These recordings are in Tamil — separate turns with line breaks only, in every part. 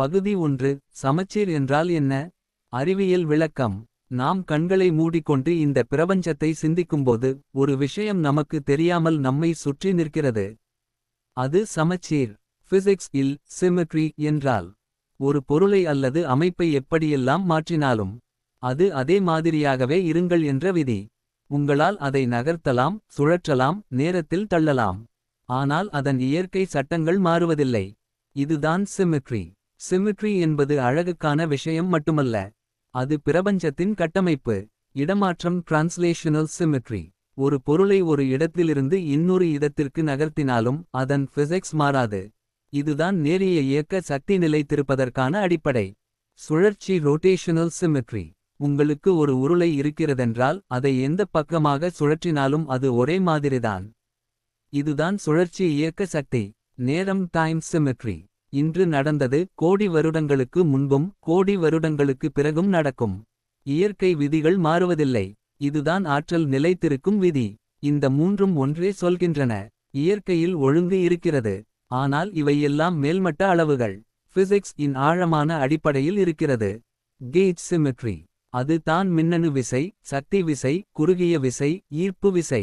பகுதி ஒன்று சமச்சீர் என்றால் என்ன? அறிவியல் விளக்கம். நாம் கண்களை மூடிக்கொண்டு இந்த பிரபஞ்சத்தை சிந்திக்கும்போது ஒரு விஷயம் நமக்கு தெரியாமல் நம்மை சுற்றி நிற்கிறது. அது சமச்சீர். பிசிக்ஸ் இல் சிமெட்ரி என்றால் ஒரு பொருளை அல்லது அமைப்பை எப்படியெல்லாம் மாற்றினாலும் அது அதே மாதிரியாகவே இருங்கள் என்ற விதி. உங்களால் அதை நகர்த்தலாம் சுழற்றலாம் நேரத்தில் தள்ளலாம். ஆனால் அதன் இயற்கை சட்டங்கள் மாறுவதில்லை. இதுதான் சிமெட்ரி சிமிட்ரி என்பது அழகுக்கான விஷயம் மட்டுமல்ல அது பிரபஞ்சத்தின் கட்டமைப்பு இடமாற்றம் டிரான்ஸ்லேஷனல் சிமெட்ரி ஒரு பொருளை ஒரு இடத்திலிருந்து இன்னொரு இடத்திற்கு நகர்த்தினாலும் அதன் பிசிக்ஸ் மாறாது. இதுதான் நேரிய இயக்க சக்தி நிலைத்திருப்பதற்கான அடிப்படை. சுழற்சி ரோட்டேஷனல் சிமெட்ரி உங்களுக்கு ஒரு உருளை இருக்கிறதென்றால் அதை எந்த பக்கமாக சுழற்றினாலும் அது ஒரே மாதிரிதான். இதுதான் சுழற்சி இயக்க சக்தி நேரம் டைம் சிமெட்ரி இன்று நடந்தது கோடி வருடங்களுக்கு முன்பும் கோடி வருடங்களுக்கு பிறகும் நடக்கும். இயற்கை விதிகள் மாறுவதில்லை. இதுதான் ஆற்றல் நிலைத்திருக்கும் விதி. இந்த மூன்றும் ஒன்றே சொல்கின்றன. இயற்கையில் ஒழுங்கு இருக்கிறது. ஆனால் இவையெல்லாம் மேல்மட்ட அளவுகள். பிசிக்ஸ் இன் ஆழமான அடிப்படையில் இருக்கிறது. கேஜ் சிமெட்ரி அது தான் மின்னணு விசை சக்தி விசை குறுகிய விசை ஈர்ப்பு விசை.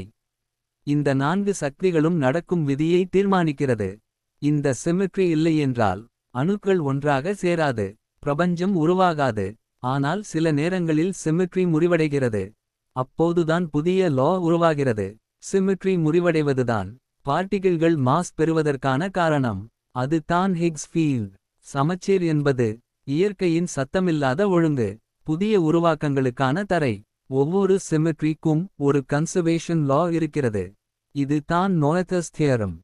இந்த நான்கு சக்திகளும் நடக்கும் விதியை தீர்மானிக்கிறது. இந்த சிமிட்ரி இல்லையென்றால் அணுக்கள் ஒன்றாக சேராது பிரபஞ்சம் உருவாகாது. ஆனால் சில நேரங்களில் சிமிட்ரி முறிவடைகிறது. அப்போதுதான் புதிய லா உருவாகிறது. சிமிட்ரி முறிவடைவதுதான் பார்ட்டிகிள்கள் மாஸ் பெறுவதற்கான காரணம். அது தான் ஹிக்ஸ் ஃபீல்ட். சமச்சீர் என்பது இயற்கையின் சத்தமில்லாத ஒழுங்கு. புதிய உருவாக்கங்களுக்கான தரை. ஒவ்வொரு சிமிட்ரிக்கும் ஒரு கன்சர்வேஷன் லா இருக்கிறது. இது தான் நோயத்தஸ் தியரம்